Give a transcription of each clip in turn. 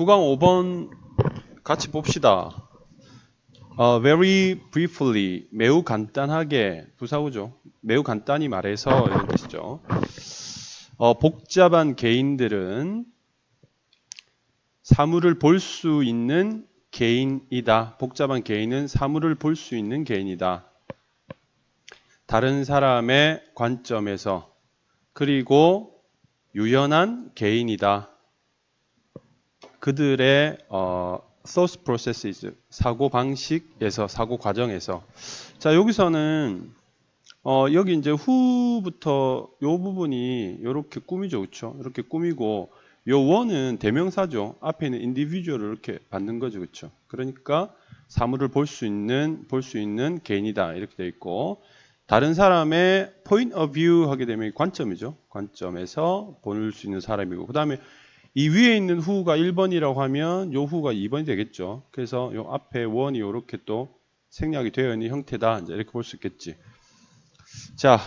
9강 5번 같이 봅시다. 어, very briefly, 매우 간단하게, 부사구죠. 매우 간단히 말해서 이런 뜻이죠. 어, 복잡한 개인들은 사물을 볼 수 있는 개인이다. 복잡한 개인은 사물을 볼 수 있는 개인이다. 다른 사람의 관점에서 그리고 유연한 개인이다. 그들의 어, thought processes 사고 방식에서 사고 과정에서 자 여기서는 어, 여기 이제 후부터 요 부분이 이렇게 꾸미죠, 그렇죠? 이렇게 꾸미고 요 원은 대명사죠. 앞에 있는 individual을 이렇게 받는 거죠, 그렇죠? 그러니까 사물을 볼 수 있는 볼 수 있는 개인이다 이렇게 돼 있고 다른 사람의 point of view 하게 되면 관점이죠. 관점에서 볼 수 있는 사람이고 그 다음에 이 위에 있는 후가 1번이라고 하면 요 후가 2번이 되겠죠. 그래서 요 앞에 원이 이렇게 또 생략이 되어 있는 형태다. 이제 이렇게 볼 수 있겠지. 자,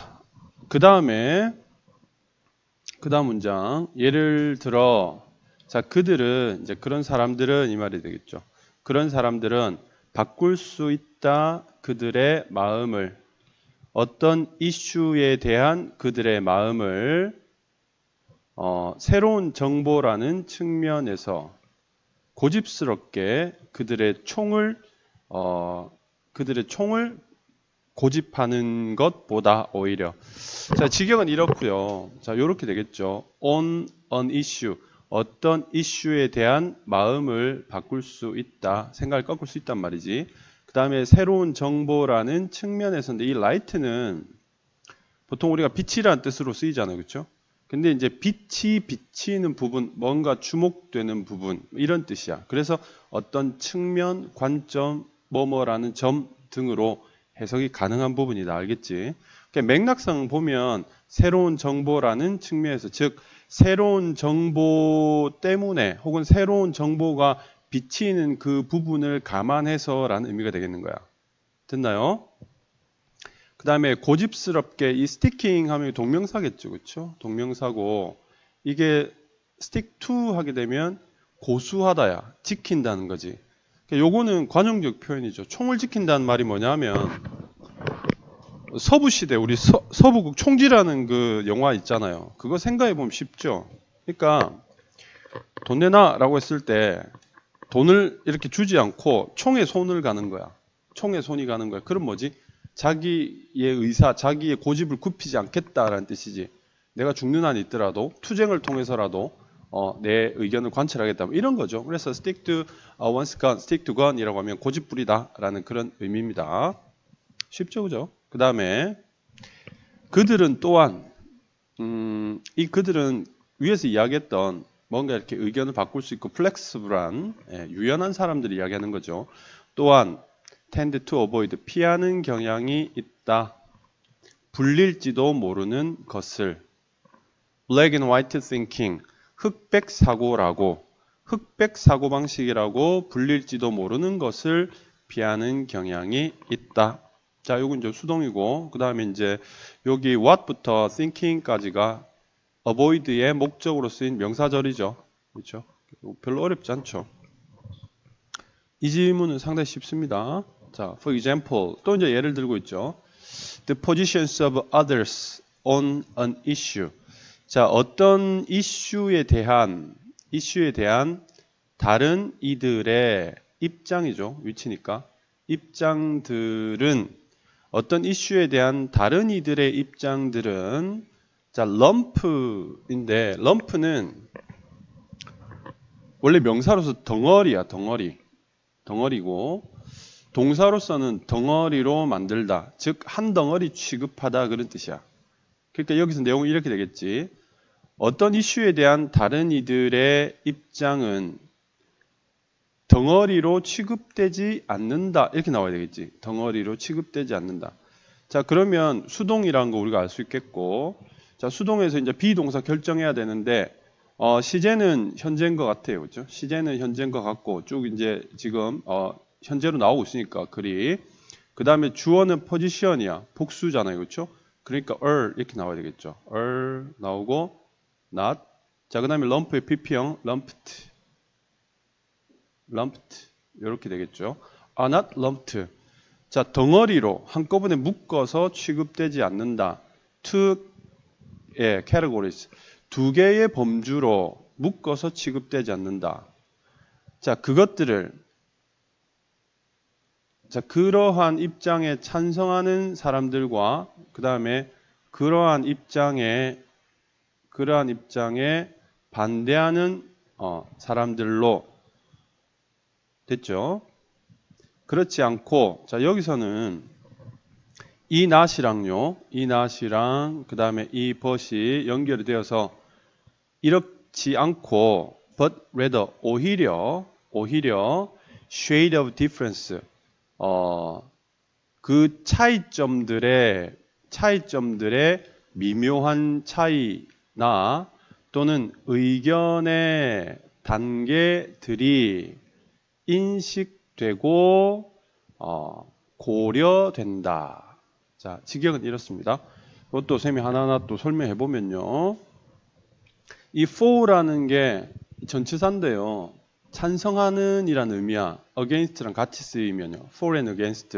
그 다음에 그 다음 문장 예를 들어 자 그들은 이제 그런 사람들은 이 말이 되겠죠. 그런 사람들은 바꿀 수 있다 그들의 마음을 어떤 이슈에 대한 그들의 마음을 어, 새로운 정보라는 측면에서 고집스럽게 그들의 총을 어, 그들의 총을 고집하는 것보다 오히려 자 직역은 이렇고요. 자 이렇게 되겠죠. on an issue 어떤 이슈에 대한 마음을 바꿀 수 있다. 생각을 꺾을 수 있단 말이지. 그 다음에 새로운 정보라는 측면에서인데 이 light는 보통 우리가 빛이라는 뜻으로 쓰이잖아요. 그렇죠? 근데 이제 빛이 비치는 부분, 뭔가 주목되는 부분 이런 뜻이야. 그래서 어떤 측면, 관점, 뭐뭐라는 점 등으로 해석이 가능한 부분이다. 알겠지? 그러니까 맥락상 보면 새로운 정보라는 측면에서 즉 새로운 정보 때문에 혹은 새로운 정보가 비치는 그 부분을 감안해서라는 의미가 되겠는 거야. 됐나요? 그 다음에 고집스럽게 이 스티킹 하면 동명사겠죠. 그렇죠? 동명사고 이게 스틱 투 하게 되면 고수하다야. 지킨다는 거지. 그러니까 요거는 관용적 표현이죠. 총을 지킨다는 말이 뭐냐면 서부 시대 우리 서, 서부국 총지라는 그 영화 있잖아요. 그거 생각해 보면 쉽죠. 그러니까 돈 내놔라고 했을 때 돈을 이렇게 주지 않고 총에 손을 가는 거야. 총에 손이 가는 거야. 그럼 뭐지? 자기의 의사, 자기의 고집을 굽히지 않겠다라는 뜻이지. 내가 죽는 한이 있더라도 투쟁을 통해서라도 어, 내 의견을 관철하겠다. 뭐 이런 거죠. 그래서 stick to uh, one's gun, stick to gun이라고 하면 고집부리다라는 그런 의미입니다. 쉽죠, 그죠? 그 다음에 그들은 또한 음, 이 그들은 위에서 이야기했던 뭔가 이렇게 의견을 바꿀 수 있고 플렉스블한 예, 유연한 사람들이 이야기하는 거죠. 또한 tend to avoid 피하는 경향이 있다. 불릴지도 모르는 것을 black and white thinking 흑백 사고라고 흑백 사고 방식이라고 불릴지도 모르는 것을 피하는 경향이 있다. 자, 요건 이제 수동이고 그다음에 이제 여기 what부터 thinking까지가 avoid의 목적으로 쓰인 명사절이죠. 그렇죠? 별로 어렵지 않죠. 이 질문은 상당히 쉽습니다. 자, for example, 또 이제 예를 들고 있죠. The positions of others on an issue. 자, 어떤 이슈에 대한 이슈에 대한 다른 이들의 입장이죠. 위치니까. 입장들은 어떤 이슈에 대한 다른 이들의 입장들은 자, 럼프인데 럼프는 원래 명사로서 덩어리야, 덩어리. 덩어리고 동사로서는 덩어리로 만들다. 즉 한 덩어리 취급하다 그런 뜻이야. 그러니까 여기서 내용이 이렇게 되겠지. 어떤 이슈에 대한 다른 이들의 입장은 덩어리로 취급되지 않는다. 이렇게 나와야 되겠지. 덩어리로 취급되지 않는다. 자, 그러면 수동이라는 거 우리가 알 수 있겠고, 자, 수동에서 이제 비동사 결정해야 되는데, 어, 시제는 현재인 것 같아요. 그죠? 시제는 현재인 것 같고, 쭉 이제 지금, 어, 현재로 나오고 있으니까, 글이. 그 다음에 주어는 포지션이야. 복수잖아요. 그렇죠? 그러니까 er 이렇게 나와야 되겠죠. er 나오고 not. 자, 그 다음에 럼프의 pp형 lumped. lumped 이렇게 되겠죠. are not lumped. 자, 덩어리로 한꺼번에 묶어서 취급되지 않는다. two 예, categories. 두 개의 범주로 묶어서 취급되지 않는다. 자, 그것들을 자, 그러한 입장에 찬성하는 사람들과 그 다음에 그러한 입장에 그러한 입장에 반대하는 어, 사람들로 됐죠? 그렇지 않고 자 여기서는 이 낫이랑요, 이 낫이랑 그 다음에 이 벗이 연결이 되어서 이렇지 않고 but rather 오히려 오히려 shade of difference 어, 그 차이점들의 차이점들의 미묘한 차이나 또는 의견의 단계들이 인식되고 어, 고려된다. 자, 직역은 이렇습니다. 그것도 쌤이 하나하나 또 설명해 보면요. 이 for라는 게 전치사인데요. 찬성하는 이라는 의미야. against랑 같이 쓰이면요. for and against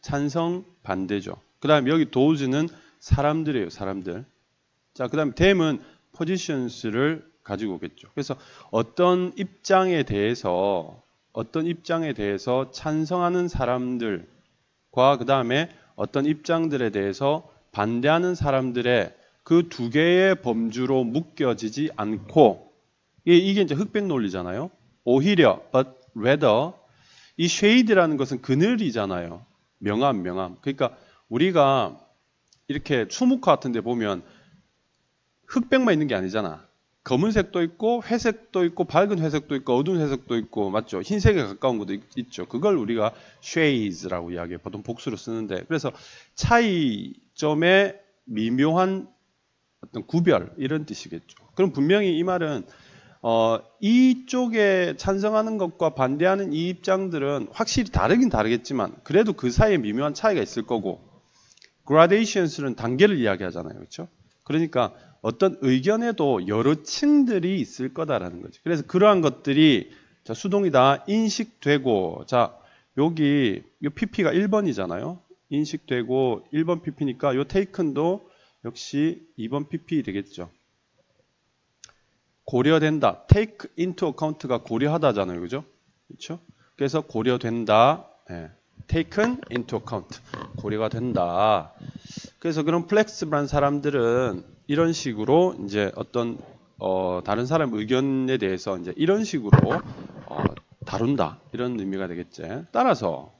찬성 반대죠. 그 다음에 여기 does는 사람들이에요. 사람들. 자, 그 다음에 them은 positions를 가지고 오겠죠. 그래서 어떤 입장에 대해서 어떤 입장에 대해서 찬성하는 사람들과 그 다음에 어떤 입장들에 대해서 반대하는 사람들의 그 두 개의 범주로 묶여지지 않고 이게 이제 흑백 논리잖아요. 오히려 but rather 이 shade라는 것은 그늘이잖아요. 명암, 명암. 그러니까 우리가 이렇게 추묵화 같은 데 보면 흑백만 있는 게 아니잖아. 검은색도 있고 회색도 있고 밝은 회색도 있고 어두운 회색도 있고 맞죠? 흰색에 가까운 것도 있, 죠 그걸 우리가 shades라고 이야기해. 보통 복수로 쓰는데 그래서 차이점의 미묘한 어떤 구별 이런 뜻이겠죠. 그럼 분명히 이 말은 어, 이쪽에 찬성하는 것과 반대하는 이 입장들은 확실히 다르긴 다르겠지만 그래도 그 사이에 미묘한 차이가 있을 거고 gradations는 단계를 이야기하잖아요. 그렇죠? 그러니까 어떤 의견에도 여러 층들이 있을 거다라는 거죠. 그래서 그러한 것들이 자, 수동이 다 인식되고 자 여기 이 PP가 1번이잖아요. 인식되고 1번 PP니까 요 taken도 역시 2번 PP 되겠죠. 고려된다. take into account가 고려하다잖아요. 그죠? 그렇죠? 그래서 고려된다. 예. taken into account. 고려가 된다. 그래서 그런 플렉스블한 사람들은 이런 식으로 이제 어떤 어, 다른 사람 의견에 대해서 이제 이런 식으로 어, 다룬다 이런 의미가 되겠지. 따라서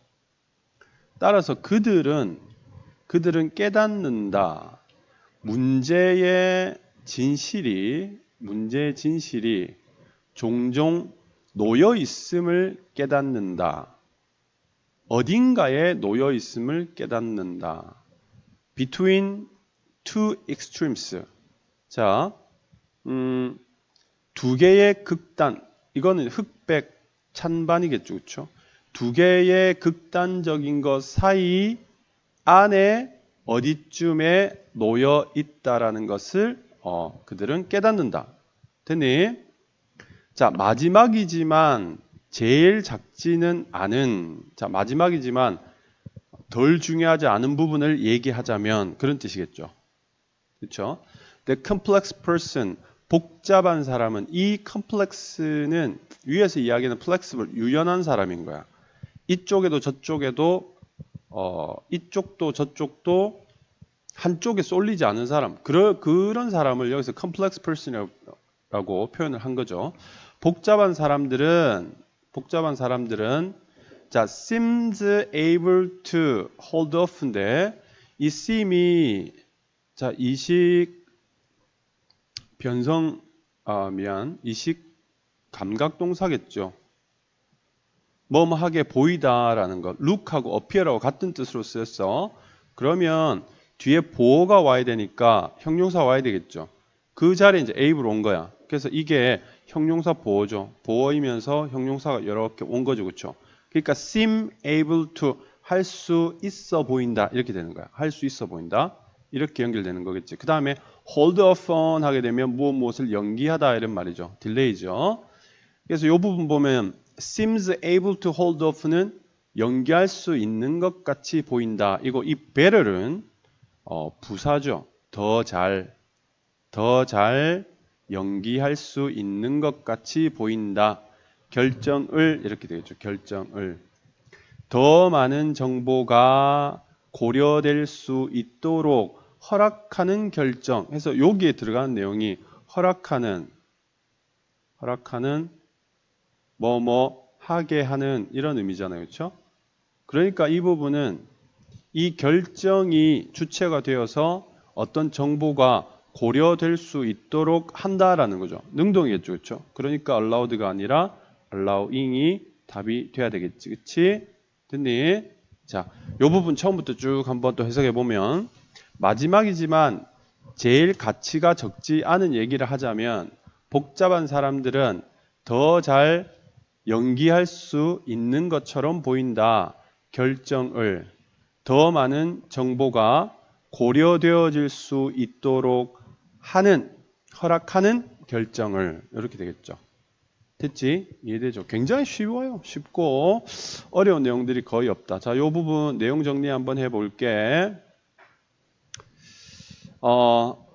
따라서 그들은 그들은 깨닫는다. 문제의 진실이 문제의 진실이 종종 놓여 있음을 깨닫는다. 어딘가에 놓여 있음을 깨닫는다. Between two extremes. 자, 음, 두 개의 극단. 이거는 흑백 찬반이겠죠, 그렇죠? 두 개의 극단적인 것 사이 안에 어디쯤에 놓여 있다라는 것을 어, 그들은 깨닫는다. 됐니? 자, 마지막이지만 제일 작지는 않은 자, 마지막이지만 덜 중요하지 않은 부분을 얘기하자면 그런 뜻이겠죠. 그렇죠? The complex person 복잡한 사람은 이 complex는 위에서 이야기하는 flexible 유연한 사람인 거야. 이쪽에도 저쪽에도 어, 이쪽도 저쪽도 한쪽에 쏠리지 않은 사람, 그러, 그런 사람을 여기서 complex person이라고 표현을 한 거죠. 복잡한 사람들은 복잡한 사람들은 자 seems able to hold off인데 이 seem이 자 이식 변성 아 미안 이식 감각 동사겠죠. 뭐뭐하게 보이다라는 것, look하고 appear하고 같은 뜻으로 쓰였어. 그러면 뒤에 보호가 와야 되니까 형용사 와야 되겠죠. 그 자리에 이제 able로 온 거야. 그래서 이게 형용사 보호죠. 보호이면서 형용사가 이렇게 온 거죠. 그렇죠? 그러니까 seem able to 할 수 있어 보인다. 이렇게 되는 거야. 할 수 있어 보인다. 이렇게 연결되는 거겠지. 그 다음에 hold off on 하게 되면 무엇 무엇을 연기하다 이런 말이죠. 딜레이죠. 그래서 이 부분 보면 seems able to hold off는 연기할 수 있는 것 같이 보인다. 이거 이 better은 어, 부사죠. 더 잘, 더 잘 연기할 수 있는 것 같이 보인다. 결정을 이렇게 되겠죠. 결정을 더 많은 정보가 고려될 수 있도록 허락하는 결정 해서 여기에 들어가는 내용이 허락하는 허락하는 뭐뭐 하게 하는 이런 의미잖아요. 그렇죠? 그러니까 이 부분은 이 결정이 주체가 되어서 어떤 정보가 고려될 수 있도록 한다라는 거죠. 능동이겠죠. 그렇죠? 그러니까 allowed가 아니라 allowing이 답이 돼야 되겠지. 그치? 됐니? 자, 요 부분 처음부터 쭉 한번 또 해석해 보면 마지막이지만 제일 가치가 적지 않은 얘기를 하자면 복잡한 사람들은 더 잘 연기할 수 있는 것처럼 보인다. 결정을 더 많은 정보가 고려되어질 수 있도록 하는 허락하는 결정을 이렇게 되겠죠. 됐지? 이해되죠? 굉장히 쉬워요. 쉽고 어려운 내용들이 거의 없다. 자, 이 부분 내용 정리 한번 해볼게. 어,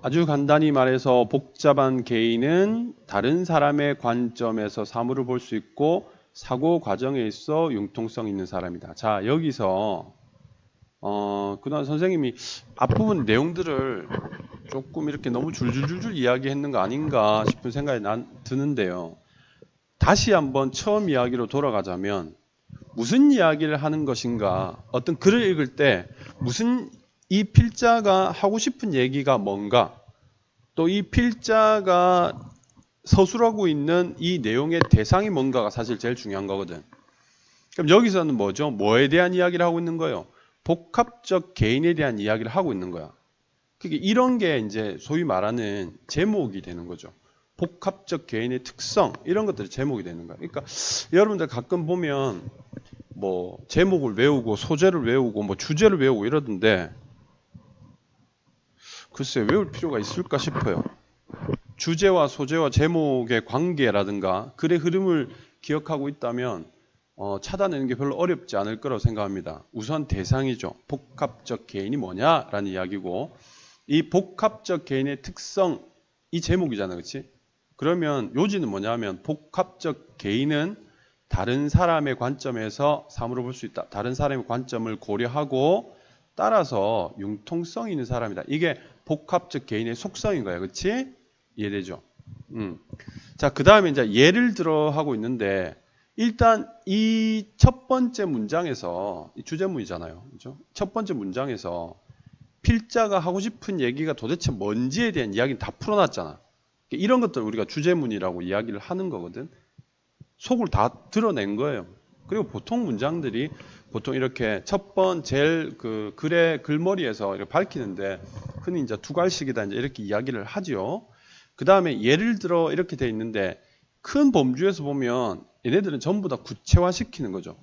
아주 간단히 말해서 복잡한 개인은 다른 사람의 관점에서 사물을 볼 수 있고 사고 과정에 있어 융통성 있는 사람이다. 자, 여기서 어, 그동안 선생님이 앞부분 내용들을 조금 이렇게 너무 줄줄줄줄 이야기했는 거 아닌가 싶은 생각이 난, 드는데요. 다시 한번 처음 이야기로 돌아가자면 무슨 이야기를 하는 것인가 어떤 글을 읽을 때 무슨 이 필자가 하고 싶은 얘기가 뭔가 또 이 필자가 서술하고 있는 이 내용의 대상이 뭔가가 사실 제일 중요한 거거든. 그럼 여기서는 뭐죠? 뭐에 대한 이야기를 하고 있는 거예요? 복합적 개인에 대한 이야기를 하고 있는 거야. 그게 이런 게 이제 소위 말하는 제목이 되는 거죠. 복합적 개인의 특성 이런 것들이 제목이 되는 거야. 그러니까 여러분들 가끔 보면 뭐 제목을 외우고 소재를 외우고 뭐 주제를 외우고 이러던데 글쎄 외울 필요가 있을까 싶어요. 주제와 소재와 제목의 관계라든가 글의 흐름을 기억하고 있다면 어, 찾아내는 게 별로 어렵지 않을 거라고 생각합니다. 우선 대상이죠. 복합적 개인이 뭐냐라는 이야기고 이 복합적 개인의 특성 이 제목이잖아, 그렇지? 그러면 요지는 뭐냐면 복합적 개인은 다른 사람의 관점에서 사물을 볼 수 있다. 다른 사람의 관점을 고려하고 따라서 융통성 있는 사람이다. 이게 복합적 개인의 속성인 거야. 그렇지? 이해되죠? 음. 자, 그 다음에 이제 예를 들어 하고 있는데 일단 이 첫 번째 문장에서 이 주제문이잖아요. 그죠? 첫 번째 문장에서 필자가 하고 싶은 얘기가 도대체 뭔지에 대한 이야기는 다 풀어놨잖아. 이런 것들 우리가 주제문이라고 이야기를 하는 거거든. 속을 다 드러낸 거예요. 그리고 보통 문장들이 보통 이렇게 첫 번 제일 그 글의 글머리에서 이렇게 밝히는데 흔히 이제 두 갈씩이다 이제 이렇게 이야기를 하지요. 그 다음에 예를 들어 이렇게 돼 있는데 큰 범주에서 보면 얘네들은 전부 다 구체화 시키는 거죠.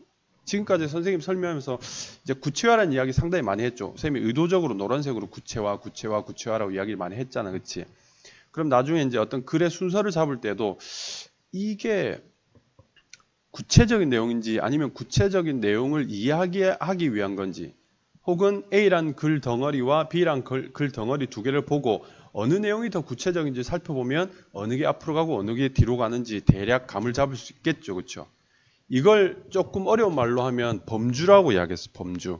지금까지 선생님 설명하면서 이제 구체화라는 이야기 상당히 많이 했죠. 선생님이 의도적으로 노란색으로 구체화, 구체화, 구체화라고 이야기를 많이 했잖아. 그치? 그럼 나중에 이제 어떤 글의 순서를 잡을 때도 이게 구체적인 내용인지 아니면 구체적인 내용을 이야기하기 위한 건지 혹은 A란 글 덩어리와 B란 글, 글 덩어리 두 개를 보고 어느 내용이 더 구체적인지 살펴보면 어느 게 앞으로 가고 어느 게 뒤로 가는지 대략 감을 잡을 수 있겠죠. 그렇죠? 이걸 조금 어려운 말로 하면 범주라고 이야기했어. 범주.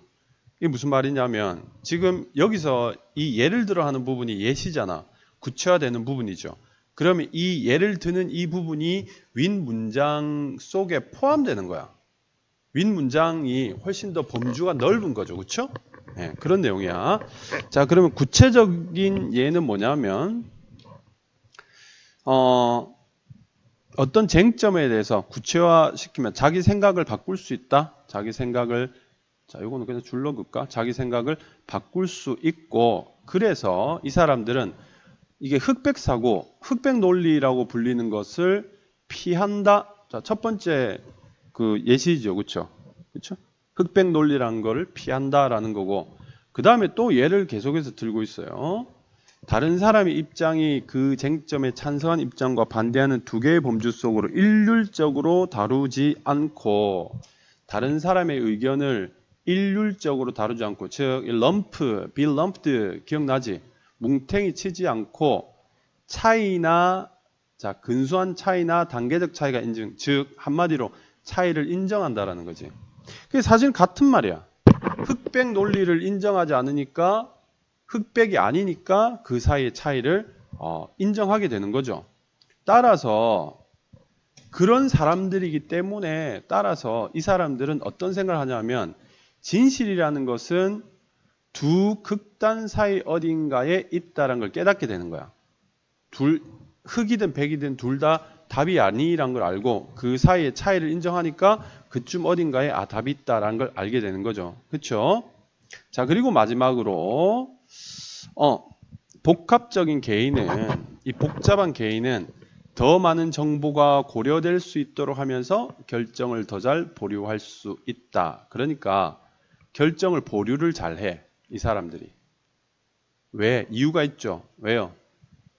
이게 무슨 말이냐면 지금 여기서 이 예를 들어 하는 부분이 예시잖아. 구체화되는 부분이죠. 그러면 이 예를 드는 이 부분이 윈 문장 속에 포함되는 거야. 윈 문장이 훨씬 더 범주가 넓은 거죠. 그렇죠? 네, 그런 내용이야. 자, 그러면 구체적인 예는 뭐냐면 어, 어떤 쟁점에 대해서 구체화시키면 자기 생각을 바꿀 수 있다. 자기 생각을 자, 이거는 그냥 줄로 긋까? 자기 생각을 바꿀 수 있고 그래서 이 사람들은 이게 흑백 사고, 흑백 논리라고 불리는 것을 피한다. 자, 첫 번째 그 예시죠. 그렇죠? 그렇죠? 흑백 논리라는 거를 피한다라는 거고 그 다음에 또 예를 계속해서 들고 있어요. 다른 사람의 입장이 그 쟁점에 찬성한 입장과 반대하는 두 개의 범주 속으로 일률적으로 다루지 않고 다른 사람의 의견을 일률적으로 다루지 않고 즉 럼프, 빌 럼프드 기억나지? 뭉탱이 치지 않고 차이나 자 근소한 차이나 단계적 차이가 인증 즉 한마디로 차이를 인정한다라는 거지. 그게 사실 같은 말이야. 흑백 논리를 인정하지 않으니까 흑백이 아니니까 그 사이의 차이를 어, 인정하게 되는 거죠. 따라서 그런 사람들이기 때문에 따라서 이 사람들은 어떤 생각을 하냐면 진실이라는 것은 두 극단 사이 어딘가에 있다라는 걸 깨닫게 되는 거야. 둘 흑이든 백이든 둘 다 답이 아니란 걸 알고 그 사이의 차이를 인정하니까 그쯤 어딘가에 아 답이 있다라는 걸 알게 되는 거죠. 그렇죠? 자 그리고 마지막으로 어 복합적인 개인은 이 복잡한 개인은 더 많은 정보가 고려될 수 있도록 하면서 결정을 더 잘 보류할 수 있다. 그러니까 결정을 보류를 잘 해. 이 사람들이. 왜? 이유가 있죠. 왜요?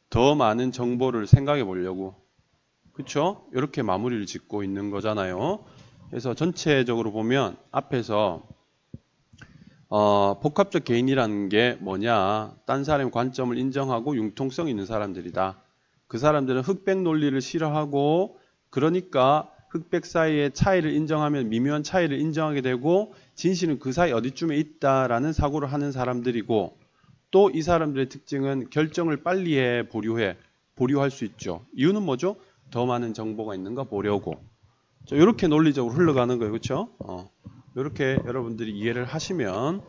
더 많은 정보를 생각해 보려고. 그렇죠? 이렇게 마무리를 짓고 있는 거잖아요. 그래서 전체적으로 보면 앞에서 어, 복합적 개인이라는 게 뭐냐? 딴 사람의 관점을 인정하고 융통성 있는 사람들이다. 그 사람들은 흑백 논리를 싫어하고 그러니까 흑백 사이의 차이를 인정하면 미묘한 차이를 인정하게 되고 진실은 그 사이 어디쯤에 있다라는 사고를 하는 사람들이고 또 이 사람들의 특징은 결정을 빨리 해 보류해 보류할 수 있죠. 이유는 뭐죠? 더 많은 정보가 있는가 보려고. 이렇게 논리적으로 흘러가는 거예요. 그렇죠? 어, 이렇게 여러분들이 이해를 하시면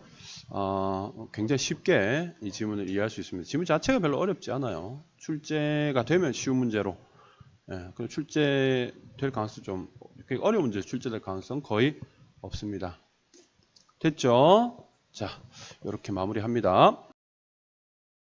어, 굉장히 쉽게 이 지문을 이해할 수 있습니다. 지문 자체가 별로 어렵지 않아요. 출제가 되면 쉬운 문제로. 예, 그리고 출제 될 가능성 좀 어려운 문제 출제될 가능성 거의 없습니다. 됐죠? 자, 이렇게 마무리합니다.